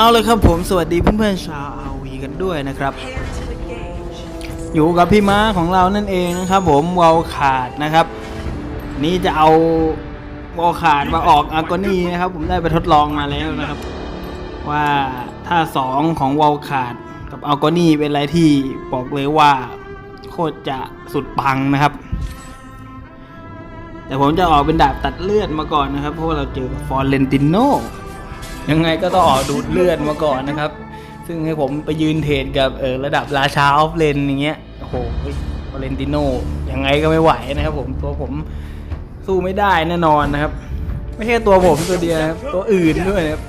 เอาเลยครับผมสวัสดีเพื่อนๆชาวอาวีกันด้วยนะครับ อยู่กับพี่ม้าของเรานั่นเองนะครับผมวอลขาดนะครับ นี่จะเอาวอลขาดมาออกอากอนี่นะครับ ผมได้ไปทดลองมาแล้วนะครับ ว่าถ้าสองของวอลขาดกับอากอนี่เป็นอะไรที่บอกเลยว่าโคตรจะสุดปังนะครับ แต่ผมจะออกเป็นดาบตัดเลือดมาก่อนนะครับ เพราะว่าเราเจอกับฟอร์เรนติโน ยังไงก็ต้องออกดูดเลือดมาก่อนนะครับ ซึ่งให้ผมไปยืนเทรดกับเออระดับราชาออฟเลนอย่างเงี้ยโอ้โหฟอร์เรนติโนยังไงก็ไม่ไหวนะครับ ผมตัวผมสู้ไม่ได้แน่นอนนะครับ ไม่ใช่ตัวผมตัวเดียวนะครับตัวอื่นด้วยนะครับ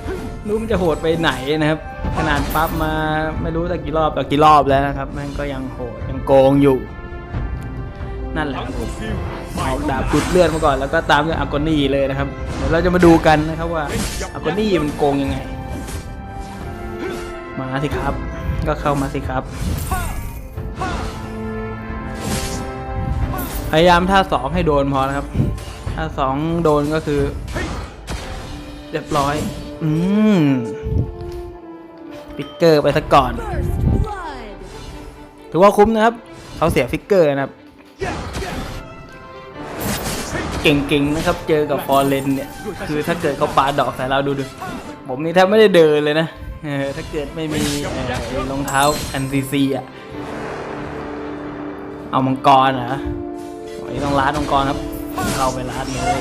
รู้มันจะโหดไปไหนนะครับ ขนาดปั๊บมาไม่รู้ตั้งกี่รอบต่กี่รอบแล้วนะครับมันก็ยังโหดยังโกงอยู่ นั่นแหละครับผมออกดาบจุดเลือดมาก่อนแล้วก็ตามด้วยอากอนี่เลยนะครับเดี๋ยวเราจะมาดูกันนะครับว่าอากอนี่มันโกงยังไง มาสิครับ ก็เข้ามาสิครับ พยายามท่าสองให้โดนพอนะครับถ้าสองโดนก็คือ เรียบร้อย อืมฟิกเกอร์ไปซะก่อน ถือว่าคุ้มนะครับ เขาเสียฟิกเกอร์นะครับ เก่งๆนะครับ เจอกับฟอร์เรนเนี่ย คือถ้าเกิดเขาปาดอกใส่เราดูดูผมนี่แทบไม่ได้เดินเลยนะถ้าเกิดไม่มีรองเท้าอันซีซีอะ เอามังกรเหรอวันนี้ต้องร้านมังกรครับ เข้าไปร้านเลย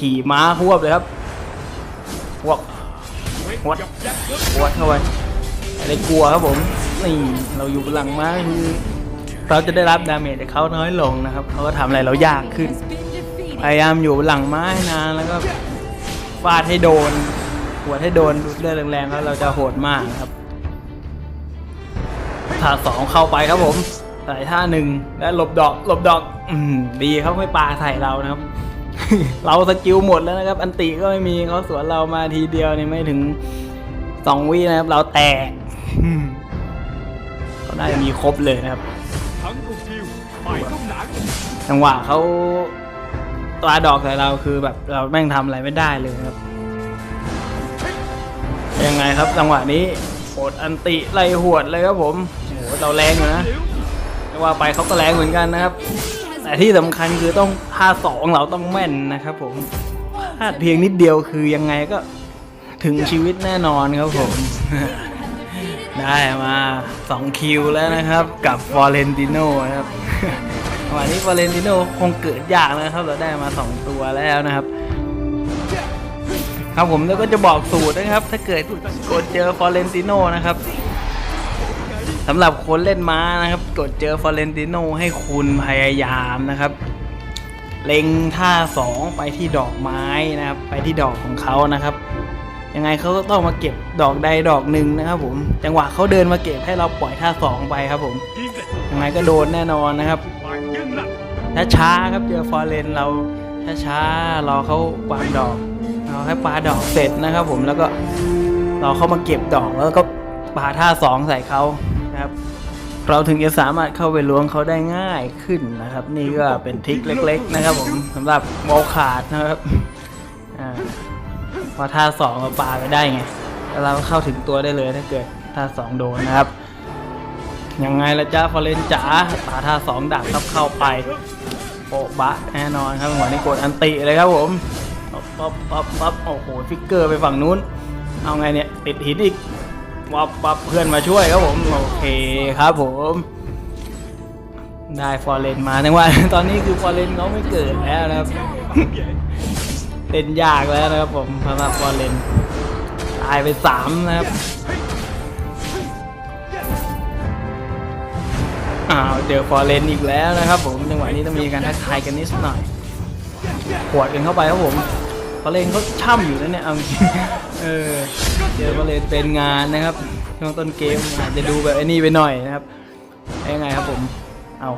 ขี่ม้าควบเลยครับควบหวดหวดเข้าไปไม่ได้กลัวครับผม นี่เราอยู่หลังม้าคือเราจะได้รับดาเมจจากเขาน้อยลงนะครับ เขาก็ทำอะไรเรายากขึ้น พยายามอยู่หลังไม้นานแล้วก็ฟาดให้โดนหัวให้โดนดูดเลือดแรงๆแล้วเราจะโหดมากนะครับท่าสองเข้าไปครับผมใส่ท่าหนึ่งและหลบดอกหลบดอก อืมดีเขาไม่ปาใส่เรานะครับ เราสกิลหมดแล้วนะครับ อันติก็ไม่มีเขาสวนเรามาทีเดียวนี่ไม่ถึงสองวินะครับ เราแตกเขาได้มีครบเลยนะครับทั้งกุฟิวหมายลูกหนังจังหวะเขา ตัวดอกใส่เราคือแบบเราแม่งทำอะไรไม่ได้เลยครับ ยังไงครับจังหวะนี้โหดอันติไล่หวดเลยครับผมโหเราแรงอยู่นะไม่ว่าไปเขาก็แรงเหมือนกันนะครับ แต่ที่สำคัญคือต้องท่าสองเราต้องแม่นนะครับ ผมพลาดเพียงนิดเดียวคือยังไงก็ถึงชีวิตแน่นอนครับผม ได้มา 2 คิวแล้วนะครับ กับฟอเรนติโนนะครับ วันนี้ฟอเรนติโนคงเกิดยากนะครับ เราได้มา 2 ตัวแล้วนะครับ ครับผมแล้วก็จะบอกสูตรนะครับ ถ้าเกิดกดเจอฟอเรนติโนนะครับสำหรับคนเล่นม้านะครับ กดเจอฟอเรนติโนให้คุณพยายามนะครับเล็งท่าสองไปที่ดอกไม้นะครับ ไปที่ดอกของเขานะครับ ยังไงเขาก็ต้องมาเก็บดอกใดดอกหนึ่งนะครับ ผม จังหวะเขาเดินมาเก็บให้เราปล่อยท่าสองไปครับ ผมยังไงก็โดนแน่นอนนะครับ หมายยึงหนักถ้าช้าครับเจอฟอร์เรนเราถ้าช้ารอเขาวางดอกเราให้ปาดอกเสร็จนะครับ ผมแล้วก็รอเขามาเก็บดอกแล้วก็ปาท่าสองใส่เขานะครับ เราถึงจะสามารถเข้าไปล้วงเขาได้ง่ายขึ้นนะครับ นี่ก็เป็นทริคเล็ก ๆ นะครับ ผมสำหรับโมขาดนะครับอ่าพอท่าสองเราปาไปได้ไงแล้วเราเข้าถึงตัวได้เลยถ้าเกิดท่าสองโดนนะครับยังไงละจ้าฟอเรนจ๋าปาท่าสองดักครับเข้าไป โปะบะแน่นอนครับหัวนี้กดอันติเลยครับผมปั๊บปั๊บปั๊บปั๊บโอ้โหฟิกเกอร์ไปฝั่งนู้น เอาไงเนี่ยติดหินอีกวับปั๊บเพื่อนมาช่วยครับผมโอเคครับผมได้ฟอร์เรนมาแต่ว่าตอนนี้คือฟอร์เรนเขาไม่เกิดแล้วนะครับเล่นยากแล้วนะครับผมสำหรับฟอร์เรนตายไปสามนะครับ อ้าวเจอฟอร์เรนอีกแล้วนะครับผมจังหวะนี้ต้องมีการทักทายกันนิดหน่อยขวดกันเข้าไปครับผมฟอร์เรนเขาช่ำอยู่นะเนี่ยเอาจริงเออเจอฟอร์เรนเป็นงานนะครับช่วงต้นเกมอาจจะดูแบบไอ้นี่ไปหน่อยนะครับยังไงครับผมเอา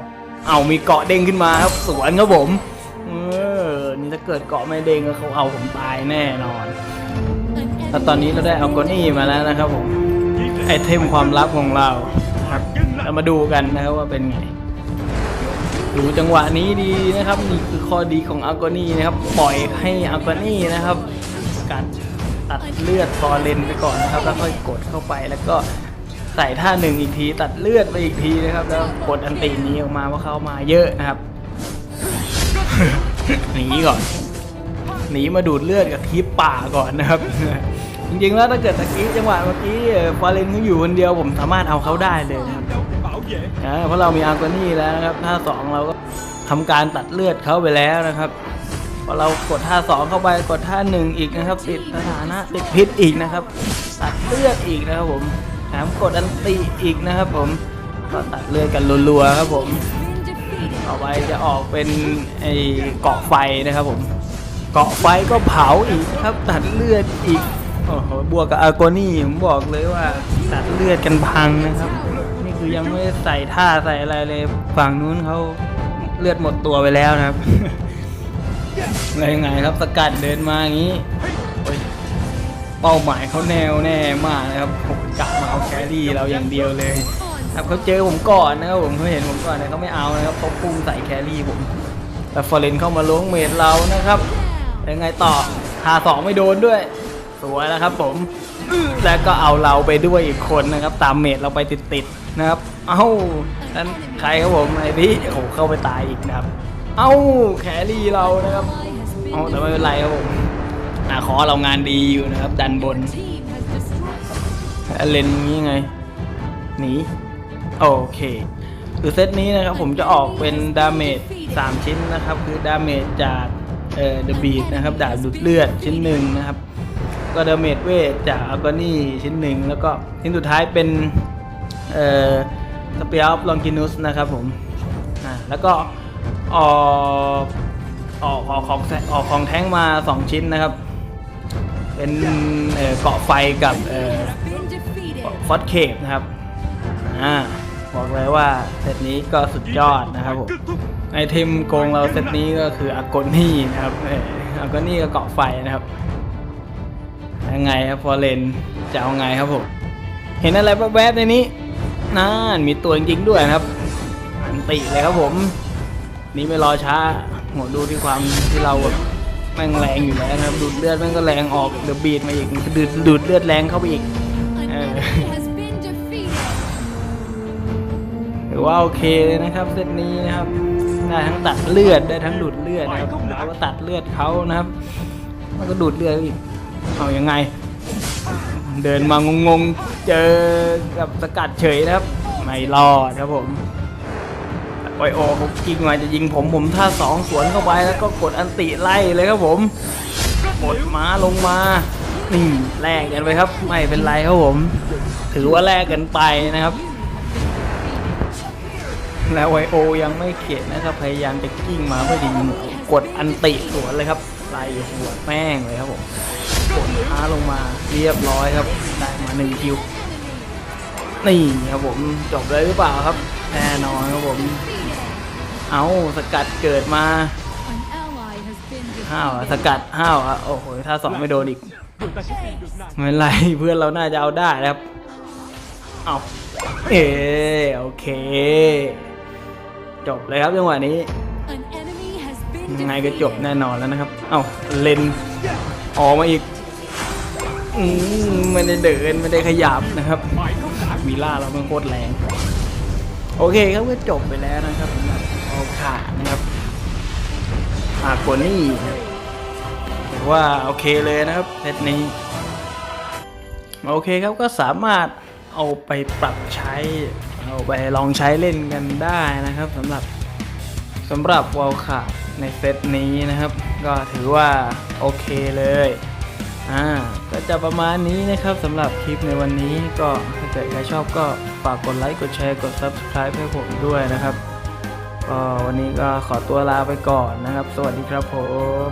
เอามีเกาะเด้งขึ้นมาครับสวนครับผมเออนี่ถ้าเกิดเกาะไม่เด้งก็เขาเอาผมตายแน่นอนแล้วตอนนี้เราได้เอากอนี่มาแล้วนะครับผมไอเทมความลับของเราครับ เรามาดูกันนะครับว่าเป็นไง ดูจังหวะนี้ดีนะครับ นี่คือข้อดีของอากอนี่นะครับ ปล่อยให้อากอนี่นะครับกัดตัดเลือดฟอเรนไปก่อนนะครับ แล้วค่อยกดเข้าไปแล้วก็ใส่ท่าหนึ่งอีกทีตัดเลือดไปอีกทีนะครับ แล้วกดอันตีนี้ออกมาว่าเขามาเยอะนะครับหนีก่อนหนีมาดูดเลือดกับคลิปป่าก่อนนะครับ จริงๆแล้วถ้าเกิดตะกี้จังหวะเมื่อกี้ฟอร์เรนเขาอยู่คนเดียวผมสามารถเอาเขาได้เลยนะครับอ่าเพราะเรามีอาร์กอนี่แล้วนะครับท่าสองเราก็ทำการตัดเลือดเขาไปแล้วนะครับพอเรากดท่าสองเข้าไปกดท่าหนึ่งอีกนะครับ ติดสถานะติดพิษอีกนะครับ ตัดเลือดอีกนะครับผมแถมกดอันติอีกนะครับ ผมก็ตัดเลือดกันรัวๆครับผมต่อไปจะออกเป็นไอเกาะไฟนะครับผม เกาะไฟก็เผาอีกครับตัดเลือดอีก บวกกับอาร์โกนี่ผมบอกเลยว่าตัดเลือดกันพังนะครับ นี่คือยังไม่ได้ใส่ท่าใส่อะไรเลย ฝั่งนู้นเขาเลือดหมดตัวไปแล้วนะครับอะไรยังไงครับสกัดเดินมาอย่างนี้เป้าหมายเขาแนวแน่มากนะครับผมกะมาเอาแครี่เราอย่างเดียวเลยครับเขาเจอผมก่อนนะครับผมเขาเห็นผมก่อนนะเขาไม่เอานะครับเขาพุ่งใส่แครี่ผม แต่ฟอร์เรนเข้ามาล้วงเมดเรานะครับยังไงต่อหาสองไม่โดนด้วย สวยแล้วครับผมแล้วก็เอาเราไปด้วยอีกคนนะครับตามเมดเราไปติดๆนะครับ เอ้านั่นใครครับผมไอ้พี่โอ้โหเข้าไปตายอีกนะครับ เอ้าแครี่เรานะครับเอาแต่ไม่เป็นไรครับผมอะขอเรางานดีอยู่นะครับ ดันบนเลนนี้ไงหนีโอเคคือเซตนี้นะครับผมจะออกเป็นดาเมจ3ชิ้นนะครับ คือดาเมจจากเอ่อเดอะบีดนะครับดาบดูดเลือดชิ้นหนึ่งนะครับ ก็ดเมจเวทจากอัลกอนี่ชิ้นหนึ่ง แล้วก็ชิ้นสุดท้ายเป็นเอ่อสเปียร์ลองกินุสนะครับผมอ่าแล้วก็ออกออกออกของออกของแท้งมา 2 ชิ้นนะครับ เป็นเอ่อเกาะไฟกับเอ่อฟอสเคปนะครับอ่าบอกเลยว่าเซตนี้ก็สุดยอดนะครับผมไอเทมโกงเราเซตนี้ก็คืออากอนี่นะครับอากอนี่ก็เกาะไฟนะครับ ยังไงครับฟอร์เรนจะเอาไงครับผมเห็นอะไรแวบๆในนี้นั่นมีตัวจริงๆด้วยนะครับอันติเลยครับผม นี่ไม่รอช้าโหดูที่ความที่เราแบบแม่งแรงอยู่แล้วนะครับดูดเลือดแม่งก็แรงออกเดอะบีดมาอีกดูดดูดเลือดแรงเข้าไปอีกถือว่าโอเคเลยนะครับเซตนี้นะครับได้ทั้งตัดเลือดได้ทั้งดูดเลือดนะครับแล้วก็ตัดเลือดเขานะครับแล้วก็ดูดเลือดอีก เอายังไง เดินมางงๆ เจอกับสกัดเฉยนะครับ ไม่รอดครับผมโอยโอเขากิ้งมาจะยิงผมผมท่าสองสวนเข้าไปแล้วก็กดอันติไล่เลยครับผมกดม้าลงมานี่แลกกันไปครับ ไม่เป็นไรครับผม ถือว่าแลกกันไปนะครับ แล้วไวโอยังไม่เข็ดนะครับพยายามจะกิ้งมาเพื่อยิงกดอันติสวนเลยครับไล่หัวแม่งเลยครับผม กดท้าลงมาเรียบร้อยครับ ได้มาหนึ่งคิว นี่ครับผมจบเลยหรือเปล่าครับ แน่นอนครับผม เอาสกัดเกิดมาห้าวสกัดห้าวอะโอ้โหถ้าสองไม่โดนอีกไม่เป็นไรเพื่อนเราน่าจะเอาได้นะครับ เอาเออโอเค จบเลยครับจังหวะนี้ยังไงก็จบแน่นอนแล้วนะครับ เอ้าเลนออกมาอีก อืมไม่ได้เดินไม่ได้ขยับนะครับวีล่าเรามันโคตรแรง โอเคครับก็จบไปแล้วนะครับสำหรับโอคานะครับอาโกนี่ถือว่าโอเคเลยนะครับเซตนี้ โอเคครับก็สามารถเอาไปปรับใช้ เอาไปลองใช้เล่นกันได้นะครับสำหรับสำหรับวอลคาในเซตนี้นะครับ ก็ถือว่าโอเคเลย อ่าก็จะประมาณนี้นะครับสำหรับคลิปในวันนี้ก็ถ้าเกิดใครชอบก็ฝากกดไลค์กดแชร์กด Subscribe ให้ผมด้วยนะครับก็วันนี้ก็ขอตัวลาไปก่อนนะครับ สวัสดีครับผม